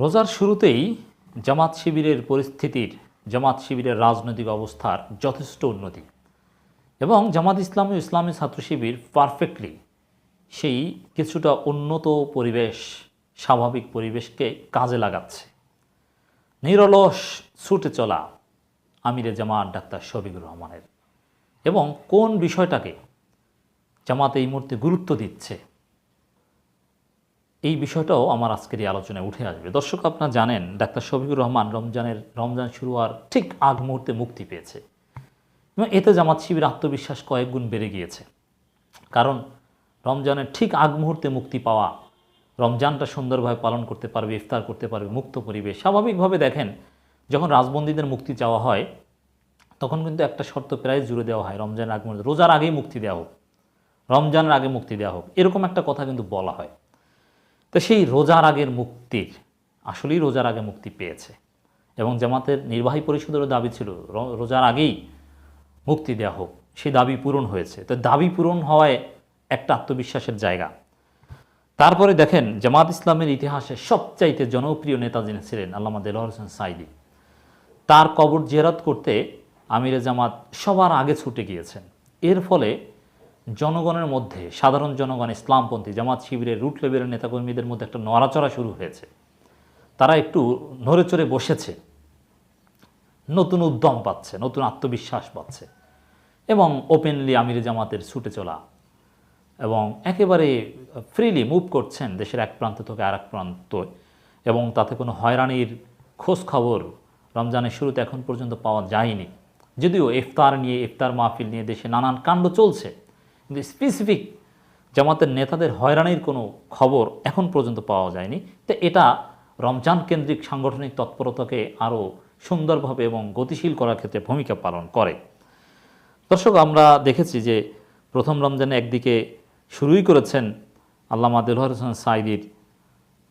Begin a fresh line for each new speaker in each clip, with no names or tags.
রোজার শুরুতেই জামাত শিবিরের পরিস্থিতির, জামাত শিবিরের রাজনৈতিক অবস্থার যথেষ্ট উন্নতি এবং জামাত ইসলামী ইসলামী ছাত্র শিবির পারফেক্টলি সেই কিছুটা উন্নত পরিবেশ, স্বাভাবিক পরিবেশকে কাজে লাগাচ্ছে। নিরলস ছুটে চলা আমিরে জামাত ডাক্তার শফিকুর রহমানের। এবং কোন বিষয়টাকে জামাত এই মুহূর্তে গুরুত্ব দিচ্ছে এই বিষয়টাও আমার আজকের এই আলোচনায় উঠে আসবে। দর্শক, আপনারা জানেন, ডাক্তার শফিকুর রহমান রমজানের, রমজান শুরু হওয়ার ঠিক আগ মুহূর্তে মুক্তি পেয়েছে। এবং এতে জামাত শিবির আত্মবিশ্বাস কয়েক গুণ বেড়ে গিয়েছে। কারণ, রমজানের ঠিক আগ মুহূর্তে মুক্তি পাওয়া, রমজানটা সুন্দরভাবে পালন করতে পারবে, ইফতার করতে পারবে, মুক্ত পরিবেশ। স্বাভাবিকভাবে দেখেন, যখন রাজবন্দীদের মুক্তি চাওয়া হয়, তখন কিন্তু একটা শর্ত প্রায় জুড়ে দেওয়া হয়, রমজানের আগ মুহূর্তে। রোজার আগেই মুক্তি দেওয়া হোক, রমজানের আগে মুক্তি দেওয়া হোক, এরকম একটা কথা কিন্তু বলা হয়। তো সেই রোজার আগের মুক্তির আসলেই রোজার আগে মুক্তি পেয়েছে। এবং জামাতের নির্বাহী পরিষদেরও দাবি ছিল রোজার আগেই মুক্তি দেওয়া হোক। সেই দাবি পূরণ হয়েছে। তো দাবি পূরণ হওয়ায় একটা আত্মবিশ্বাসের জায়গা। তারপরে দেখেন, জামাত ইসলামের ইতিহাসে সবচাইতে জনপ্রিয় নেতা যিনি ছিলেন, আল্লামা দেলোয়ার হোসেন সাইদি তার কবর জেরাত করতে আমিরে জামাত সবার আগে ছুটে গিয়েছেন। এর ফলে জনগণের মধ্যে, সাধারণ জনগণ, ইসলামপন্থী জামাত শিবিরের রুট লেভেলের নেতাকর্মীদের মধ্যে একটা নড়াচড়া শুরু হয়েছে। তারা একটু নড়ে চড়ে বসেছে। নতুন উদ্যম পাচ্ছে, নতুন আত্মবিশ্বাস পাচ্ছে এবং ওপেনলি আমিরে জামাতের ছুটে চলা এবং একেবারে ফ্রিলি মুভ করছেন দেশের এক প্রান্ত থেকে আর এক প্রান্ত এবং তাতে কোনো হয়রানির খোঁজ খবর রমজানের শুরুতে এখন পর্যন্ত পাওয়া যায়নি। যদিও ইফতার নিয়ে, ইফতার মাহফিল নিয়ে দেশে নানান কাণ্ড চলছে কিন্তু স্পেসিফিক জামাতের নেতাদের হয়রানির কোনো খবর এখন পর্যন্ত পাওয়া যায়নি। তো এটা রমজান কেন্দ্রিক সাংগঠনিক তৎপরতাকে আরও সুন্দরভাবে এবং গতিশীল করার ক্ষেত্রে ভূমিকা পালন করে। দর্শক, আমরা দেখেছি যে প্রথম রমজানে একদিকে শুরুই করেছেন আল্লামা দেলহর হোসেন সাইদির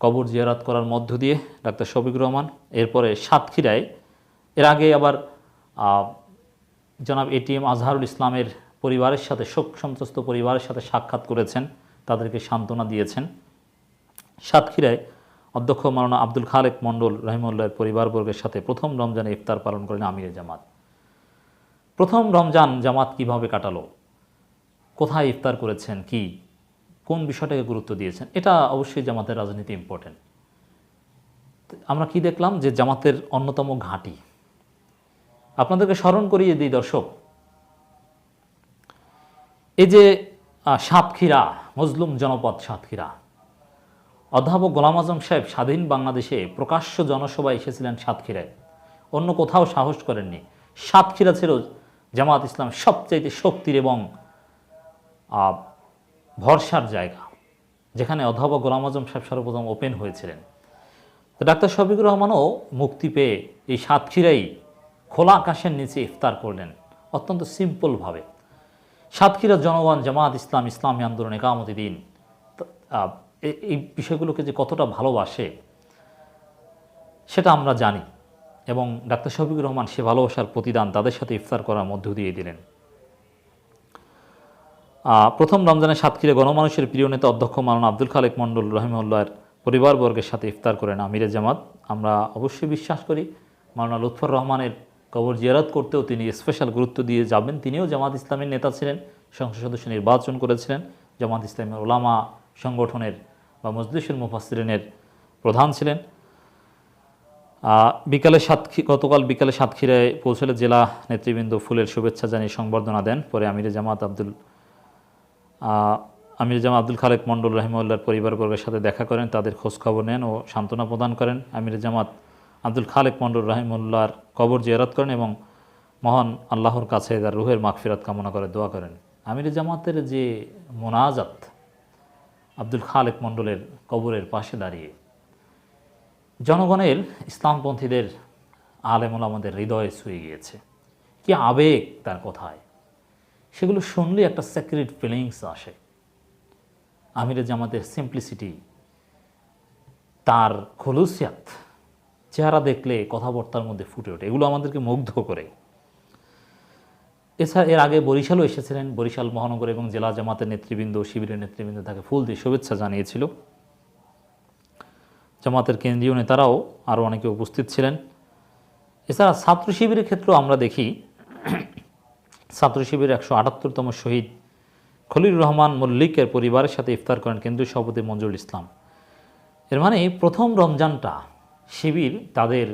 কবর জিয়ারাত করার মধ্য দিয়ে ডাক্তার শফিকুর রহমান, এরপরে সাতক্ষীরায়। এর আগে আবার জনাব এটিএম আজহারুল ইসলামের পরিবারের সাথে, শোক সন্ত্রস্ত পরিবারের সাথে সাক্ষাৎ করেছেন, তাদেরকে সান্ত্বনা দিয়েছেন। সাতক্ষীরায় অধ্যক্ষ মাওলানা আব্দুল খালেক মণ্ডল রহিমুল্লাহের পরিবারবর্গের সাথে প্রথম রমজানে ইফতার পালন করেন আমিরে জামাত। প্রথম রমজান জামাত কীভাবে কাটালো? কোথায় ইফতার করেছেন? কি? কোন বিষয়টাকে গুরুত্ব দিয়েছেন? এটা অবশ্যই জামাতের রাজনীতি ইম্পর্টেন্ট আমরা কি দেখলাম? যে জামাতের অন্যতম ঘাঁটি। আপনাদেরকে স্মরণ করিয়ে দিই দর্শক এই যে সাতক্ষীরা, মজলুম জনপদ সাতক্ষীরা। অধ্যাপক গোলাম আজম সাহেব স্বাধীন বাংলাদেশে প্রকাশ্য জনসভায় এসেছিলেন সাতক্ষীরায়। অন্য কোথাও সাহস করেননি। সাতক্ষীরা ছিল জামাত ইসলাম সবচাইতে শক্তির এবং ভরসার জায়গা, যেখানে অধ্যাপক গোলাম আজম সাহেব সর্বপ্রথম ওপেন হয়েছিলেন। তো ডাক্তার শফিকুর রহমানও মুক্তি পেয়ে এই সাতক্ষীরাই খোলা আকাশের নিচে ইফতার করলেন, অত্যন্ত সিম্পলভাবে সাতক্ষীরার জনগণ জামাত ইসলাম ইসলামী আন্দোলন একামতি দিন। এই বিষয়গুলোকে যে কতটা ভালোবাসে, সেটা আমরা জানি। এবং ডাক্তার শফিকুর রহমান সে ভালোবাসার প্রতিদান তাদের সাথে ইফতার করার মধ্য দিয়ে দিলেন। প্রথম রমজানে সাতক্ষীরা গণমানুষের প্রিয় নেতা অধ্যক্ষ মাওলানা আব্দুল খালেক মণ্ডল রহিমউল্লাহর পরিবারবর্গের সাথে ইফতার করেন আমিরে জামাত। আমরা অবশ্যই বিশ্বাস করি মাওলানা লুৎফর রহমানের কবর জিয়ারত করতেও তিনি স্পেশাল গুরুত্ব দিয়ে যাবেন। তিনিও জামাত ইসলামের নেতা ছিলেন, সংসদ সদস্য নির্বাচন করেছিলেন। জামাত ইসলামের ওলামা সংগঠনের বা মজলিসুল মুফাসরিনের প্রধান ছিলেন। বিকালে সাতক্ষী গতকাল বিকালে সাতক্ষীরায় পৌঁছলে জেলা নেতৃবৃন্দ ফুলের শুভেচ্ছা জানিয়ে সংবর্ধনা দেন। পরে আমির জামাত আব্দুল আমির জামা আব্দুল খালেক মণ্ডল রহিমউল্লাহর পরিবারবর্গের সাথে দেখা করেন, তাদের খোঁজখবর নেন ও সান্ত্বনা প্রদান করেন। আমির জামাত আব্দুল খালেক মণ্ডল রহিমউল্লাহর কবর জিয়ারত করেন এবং মহান আল্লাহর কাছে তার রুহের মাগফিরাত কামনা করে দোয়া করেন। আমির জামাতের যে মোনাজাত আব্দুল খালেক মণ্ডলের কবরের পাশে দাঁড়িয়ে, জনগণের ইসলামপন্থীদের আলেমুল আমাদের হৃদয়ে ছুঁয়ে গিয়েছে। কি আবেগ তার কথায়? সেগুলো শুনলে একটা সেক্রেট ফিলিংস আসে। আমিরে জামাতের সিম্পলিসিটি তার খলুসিয়াত চেহারা দেখলে কথাবার্তার মধ্যে ফুটে ওঠে। এগুলো আমাদেরকে মুগ্ধ করে। এছাড়া এর আগে বরিশালও এসেছিলেন। বরিশাল মহানগর এবং জেলা জামাতের নেতৃবৃন্দ, শিবিরের নেতৃবৃন্দ তাকে ফুল দিয়ে শুভেচ্ছা জানিয়েছিল। জামাতের কেন্দ্রীয় নেতারাও আরও অনেকে উপস্থিত ছিলেন। এছাড়া ছাত্র শিবিরের ক্ষেত্রেও আমরা দেখি, ছাত্র শিবিরের একশো আটাত্তরতম শহীদ খলিলুর রহমান মল্লিকের পরিবারের সাথে ইফতার করেন কেন্দ্রীয় সভাপতি মঞ্জুরুল ইসলাম। এর মানে প্রথম রমজানটা শিবির তাদের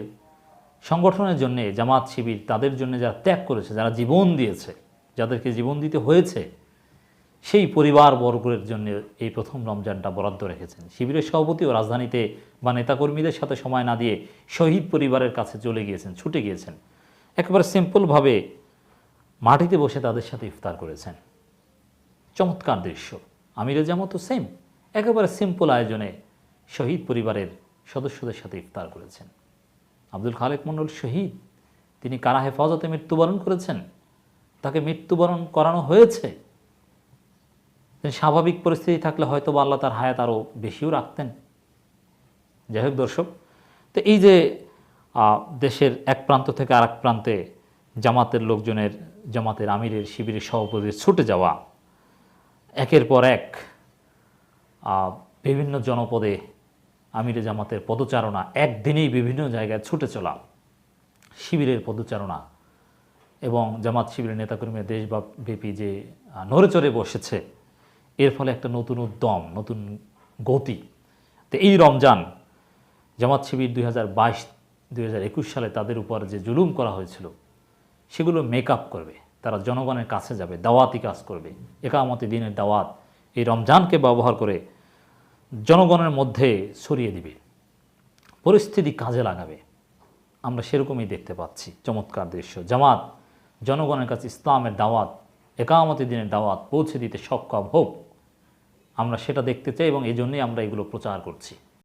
সংগঠনের জন্য, জামাত শিবির তাদের জন্য যারা ত্যাগ করেছে, যারা জীবন দিয়েছে, যাদেরকে জীবন দিতে হয়েছে, সেই পরিবার বর্গের জন্য এই প্রথম রমজানটা বরাদ্দ রেখেছেন। শিবিরের সভাপতি ও রাজধানীতে বা নেতাকর্মীদের সাথে সময় না দিয়ে শহীদ পরিবারের কাছে চলে গিয়েছেন, ছুটে গিয়েছেন। একেবারে সিম্পলভাবে মাটিতে বসে তাদের সাথে ইফতার করেছেন। চমৎকার দৃশ্য। আমিরে জামাতও সেম একেবারে সিম্পল আয়োজনে শহীদ পরিবারের সদস্যদের সাথে ইফতার করেছেন। আব্দুল খালেক মণ্ডল শহীদ, তিনি কারা হেফাজতে মৃত্যুবরণ করেছেন? তাকে মৃত্যুবরণ করানো হয়েছে? তিনি স্বাভাবিক পরিস্থিতি থাকলে হয়তো বা আল্লাহ তার হায়াত আরও বেশিও রাখতেন। যাই হোক দর্শক, তো এই যে দেশের এক প্রান্ত থেকে আরেক প্রান্তে জামাতের লোকজনের, জামাতের আমিরের শিবিরের সভাপতির ছুটে যাওয়া, একের পর এক বিভিন্ন জনপদে আমিরে জামাতের পদচারণা একদিনেই বিভিন্ন জায়গায় ছুটে চলা। শিবিরের পদচারণা এবং জামাত শিবিরের নেতাকর্মীরা দেশব্যাপী যে আহ, নড়ে চড়ে বসেছে এর ফলে একটা নতুন উদ্যম নতুন গতি। তো এই রমজান জামাত শিবির দুই হাজার বাইশ দুই সালে তাদের উপর যে জুলুম করা হয়েছিল সেগুলো মেকআপ করবে। তারা জনগণের কাছে যাবে দাওয়াতি কাজ করবে। একামতি দিনের দাওয়াত এই রমজানকে ব্যবহার করে জনগণের মধ্যে ছড়িয়ে দিবে। পরিস্থিতি কাজে লাগাবে। আমরা সেরকমই দেখতে পাচ্ছি। চমৎকার দৃশ্য। জামাত, জনগণের কাছে ইসলামের দাওয়াত, একামতি দিনের দাওয়াত পৌঁছে দিতে সক্ষম হোক। আমরা সেটা দেখতে চাই এবং এই জন্যই আমরা এগুলো প্রচার করছি।